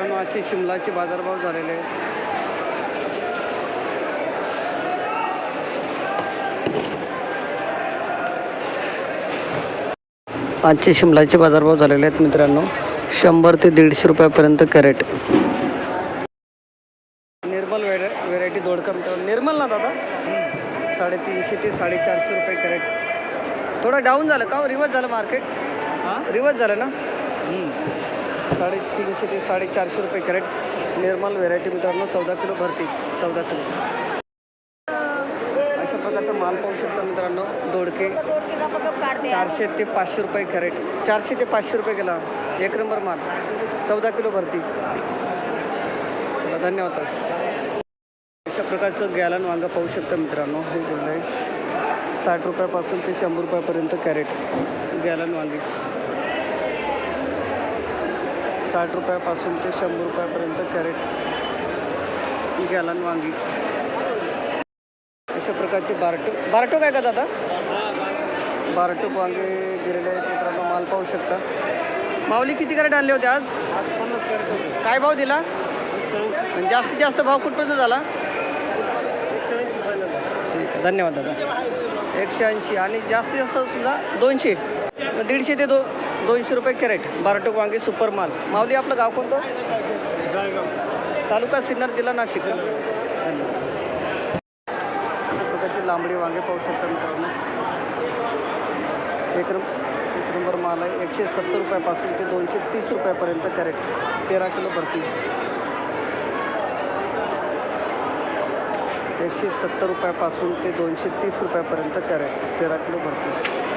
मित्रांनो आजचे शिमलाचे बाजारभाव झालेले आहेत. आजचे शिमलाचे बाजारभाव झालेले आहेत मित्रांनो. शंभर ते दीडशे रुपयापर्यंत कॅरेट. निर्मल वेरा व्हेरायटी दोडका मित्रांनो. निर्मल ना दादा? साडेतीनशे ते साडेचारशे रुपये कॅरेट. थोडं डाऊन झालं का रिवर्स झालं मार्केट? रिवर्स झालं ना? साडेतीनशे ते साडेचारशे रुपये कॅरेट निर्मल व्हेरायटी मित्रांनो चौदा किलो भरती चौदा किलो. अशा प्रकारचा माल पाहू शकता मित्रांनो दोडके. चारशे ते पाचशे रुपये कॅरेट. चारशे ते पाचशे रुपये गेला एक नंबर माल. चौदा किलो भरती. चला धन्यवाद अशा प्रकारचं गॅलन वांगा पाहू शकता मित्रांनो हे बोललं आहे साठ रुपयापासून ते शंभर रुपयापर्यंत कॅरेट गॅलन वांगी. साठ रुपयापासून ते शंभर रुपयापर्यंत कॅरेट गॅलन वांगी. अशा प्रकारचे बारटो बारटो काय का दादा? बारटो वांगे गेलेले आहेत मित्रांनो माल पाहू शकता. माऊली किती कॅरेट आणले होते आज? काय भाव दिला? आणि जास्तीत जास्त भाव कुठपर्यंत झाला? ठीक आहे धन्यवाद दादा. एकशे ऐंशी आणि जास्तीत जास्त समजा दोनशे. दीडशे ते दो दोनशे रुपये कॅरेट बारटोक वांगे सुपर माल. माऊली आपलं गाव कोणतं? तालुका सिन्नर जिल्हा नाशिक. प्रकारचे लांबडी वांगे पाहू शकता मित्रांनो. एक नंब एक नंबर माल आहे. एकशे सत्तर रुपयापासून ते दोनशे तीस रुपयापर्यंत कॅरेट. तेरा किलो भरती. एकशे सत्तर रुपयापासून ते दोनशे तीस रुपयापर्यंत कॅरेट. तेरा किलो भरती.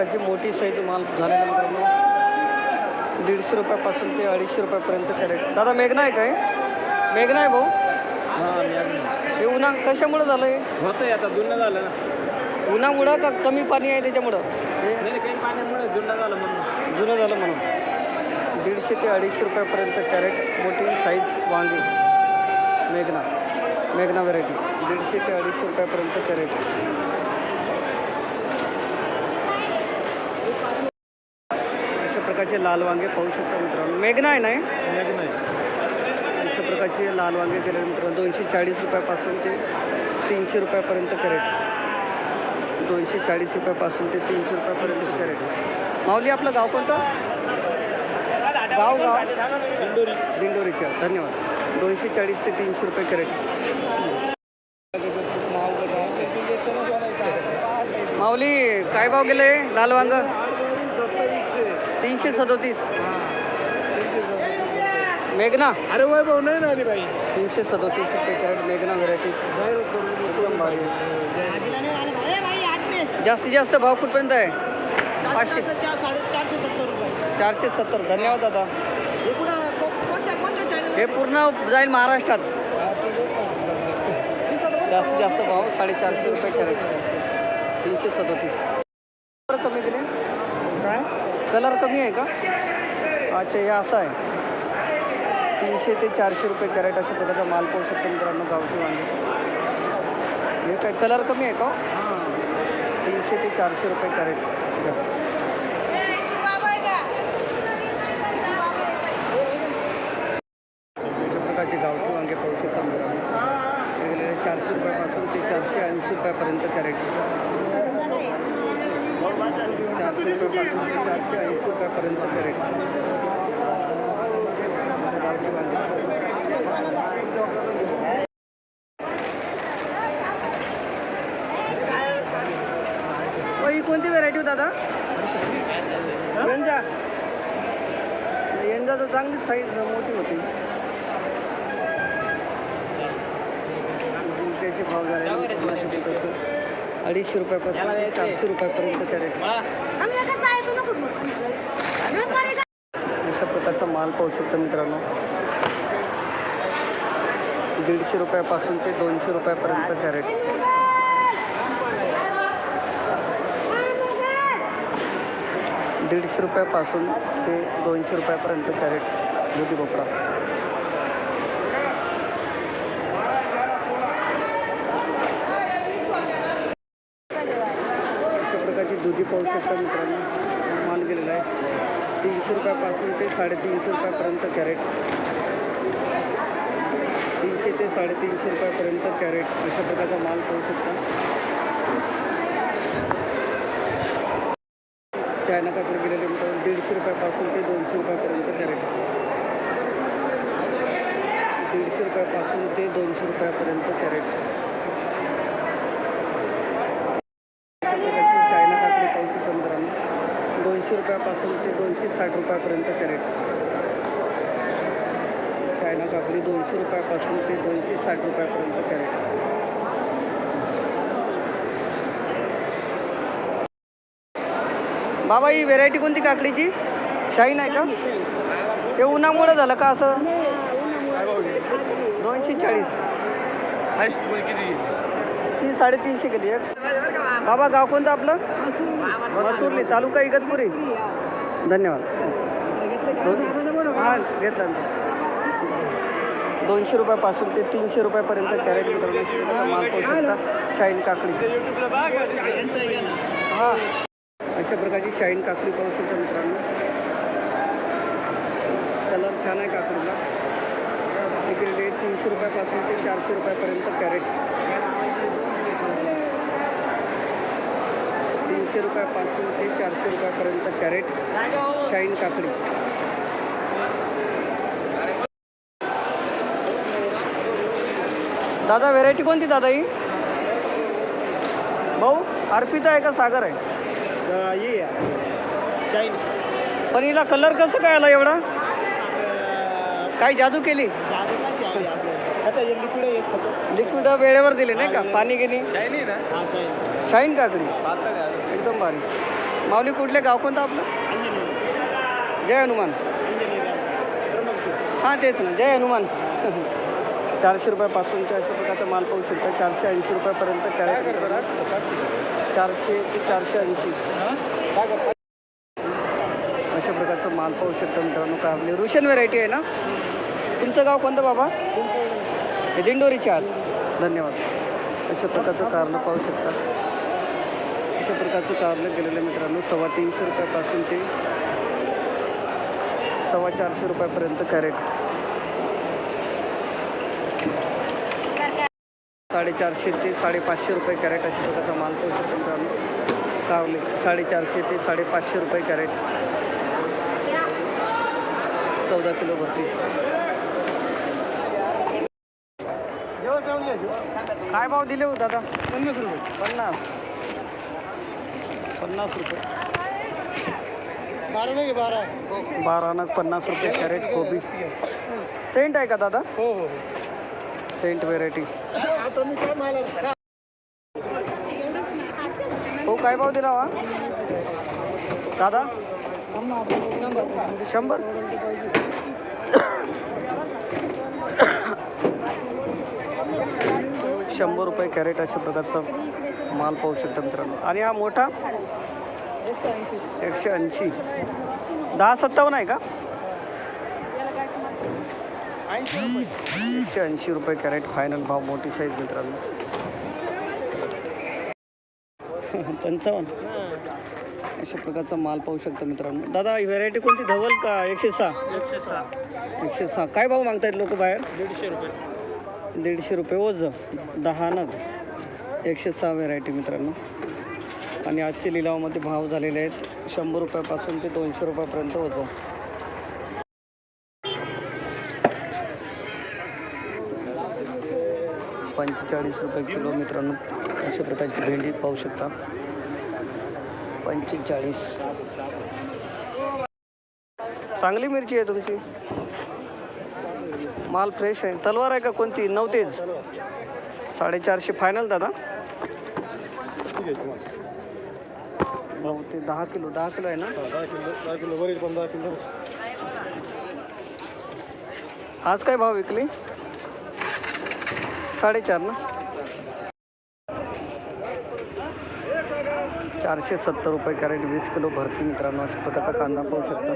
प्रकारची मोठी साईज माल झालेला मित्रांनो. दीडशे रुपयापासून ते अडीचशे रुपयापर्यंत कॅरेट. दादा मेघना आहे काय? मेघना आहे भाऊ? हे उन्हा कशामुळं झालं हे होतंय आता जुनं झालं ना. उन्हामुळं का कमी पाणी आहे त्याच्यामुळं? हे? काही पाण्यामुळे जुनं झालं म्हणून. जुनं झालं म्हणून. दीडशे ते अडीचशे रुपयापर्यंत कॅरेट मोठी साईज वांगी. मेघना. मेघना व्हरायटी दीडशे ते अडीचशे रुपयापर्यंत कॅरेट अशा प्रकारचे लाल वांगे पाहू शकता मित्रांनो. मेघना आहे ना हे? नाही अशा प्रकारचे लाल वांगे केले मित्रांनो. दोनशे चाळीस रुपयापासून ते तीनशे रुपयापर्यंत कॅरेट. दोनशे चाळीस रुपयापासून ते तीनशे रुपयापर्यंत कॅरेट. माऊली आपलं गाव कोणतं? गाव गाव? दिंडोरी. दिंडोरीच्या. धन्यवाद. दोनशे चाळीस ते तीनशे रुपये कॅरेट. माऊली काय भाव गेले? लाल वांग? तीनशे सदोतीस. मेघना. अरे वय भाऊ नाही ना आली बाई. तीनशे सदोतीस रुपये कॅरेट मेघना व्हेरायटी. एकदम भारी आहे. जास्तीत जास्त भाव कुठपर्यंत आहे? पाचशे. चारशे सत्तर. रुपये चारशे सत्तर धन्यवाद दादा. हे पूर्ण जाईल महाराष्ट्रात. जास्तीत जास्त भाव साडेचारशे रुपये कॅरेट. तीनशे सदोतीस. कमी केले. कलर कमी आहे का? अच्छा हे असं आहे. तीनशे ते चारशे रुपये कॅरेट अशा प्रकारचा माल पाहू शकतो मित्रांनो गावठी वांगे. हे काय कलर कमी आहे का हो? तीनशे ते चारशे रुपये कॅरेट. घ्या. अशा प्रकारचे गावठी वांगे पाहू शकता मित्रांनो वेगवेगळे चारशे रुपयापासून ते चारशे ऐंशी रुपयापर्यंत कॅरेट चारशे ऐंशी रुपयापर्यंत ओ, ही कोणती व्हरायटी हो दादा? यंजा. यंजा तर चांगली साईज मोठी होती. त्याचे भाव झाले अडीचशे रुपयापासून चारशे रुपयापर्यंत कॅरेट अशा प्रकारचा माल पाहू शकता मित्रांनो. दीडशे रुपयापासून ते दोनशे रुपयापर्यंत कॅरेट दीडशे रुपयापासून ते दोनशे रुपयापर्यंत कॅरेट दुधी भोपळा. अशा दुधी पाहू शकता मित्रांनो माल गेलेला आहे. तीनशे रुपयापासून ते साडेतीनशे रुपयापर्यंत कॅरेट. तीनशे ते साडेतीनशे रुपयापर्यंत कॅरेट अशा प्रकारचा माल पाहू शकता. चायना काकडे गेलेले मित्रांनो दीडशे रुपयापासून ते दोनशे रुपयापर्यंत कॅरेट. दीडशे रुपयापासून ते दोनशे रुपयापर्यंत कॅरेट अशा प्रकारची चायना काकडी पाहू शकतो मित्रांनो दोनशे रुपयापासून ते दोनशे साठ रुपयापर्यंत कॅरेट चायना काकडी दोनशे रुपयापासून ते दोनशे साठ रुपयापर्यंत कॅरेट बाबा ही व्हेरायटी कोणती काकडीची? शाईन आहे का? हे उन्हामुळे झालं का असं? दोनशे चाळीस. ती साडेतीनशे गेली. एक. बाबा गाव कोणतं आपलं? मसूरली तालुका इगतपुरी. धन्यवाद. दोन हां घेतला दोनशे रुपयापासून ते तीनशे रुपयापर्यंत कॅरेट मित्रांनो माल पाहू शकता. शाईन काकडी. हां. अशा प्रकारची शाईन काकडी पाहू शकता मित्रांनो. कलर छान आहे काकडीला. इकडे तीनशे रुपयापासून ते चारशे रुपयापर्यंत कॅरेट. तीनशे रुपयापासून ते चारशे रुपयापर्यंत कॅरेट शाईन काकडी. दादा व्हेरायटी कोणती दादा ही? भाऊ अर्पिता आहे का सागर आहे? पण हिला कलर कसं काय आला एवढा? काय जादू केली? लिक्विड वेळेवर दिले नाही का? पाणी गेली शाईन हा काकडी एकदम भारी. माऊली कुठले गाव कोणतं आपलं? जय हनुमान. हां तेच ना. जय हनुमान. चारशे रुपयापासून ते अशा प्रकारचा माल पाहू शकता. चारशे ऐंशी रुपयापर्यंत कॅरेट चारशे ते चारशे ऐंशी. अशा प्रकारचा माल पाहू शकता मित्रांनो. काय आपली रुशन व्हेरायटी आहे ना? तुमचं गाव कोणतं बाबा? हे आत. धन्यवाद. अशा प्रकारचं कारलं पाहू शकता. अशा प्रकारचं कारलं गेलेलं मित्रांनो सव्वा तीनशे रुपयापासून ते सव्वा चारशे रुपयापर्यंत कॅरेट. साडेचारशे ते साडेपाचशे रुपये कॅरेट अशा प्रकारचा माल पाहू शकतो मित्रांनो. कारले साडेचारशे ते साडेपाचशे रुपये कॅरेट. चौदा किलो भरती काय भाव दिले हो दादा? पन्नास रुपये. पन्नास. पन्नास रुपये. बारा नाही बारा. बारा नग पन्नास रुपये कॅरेट कोबी. सेंट आहे का दादा? हो हो सेंट व्हेरायटी. हो काय भाव दिला वा दादा? शंभर. शंभर रुपये कॅरेट अशा प्रकारचा माल पाहू शकता मित्रांनो. आणि हा मोठा एकशे ऐंशी. दहा सत्तावन्न आहे का? एकशे ऐंशी रुपये कॅरेट फायनल भाव मोठी साईज मित्रांनो. पंचावन्न. अशा प्रकारचा माल पाहू शकता मित्रांनो. दादा ही व्हेरायटी कोणती? धवल का एकशे सहा? एकशे सहा. एकशे सहा. काय भाव मागतायत लोक बाहेर? दीडशे रुपये. दीडशे रुपये ओझ दहा नग एकशे सहा व्हेरायटी मित्रांनो. आणि आजचे लिलावामध्ये भाव झालेले आहेत शंभर रुपयापासून ते दोनशे रुपयापर्यंत ओझ पंचेचाळीस रुपये किलो मित्रांनो अशा प्रकारची भेंडी पाहू शकता. पंचेचाळीस. चांगली मिरची आहे तुमची? माल फ्रेश आहे. तलवार आहे का कोणती? नव्हतेच साडेचारशे फायनल दादा. ते दहा किलो दहा किलो आहे ना? दहा किलो पण दहा किलो आज काय भाव विकली? साडेचार ना? चारशे सत्तर रुपये कॅरेट वीस किलो भरती मित्रांनो. अशा प्रकारचा कांदा पाहू शकता.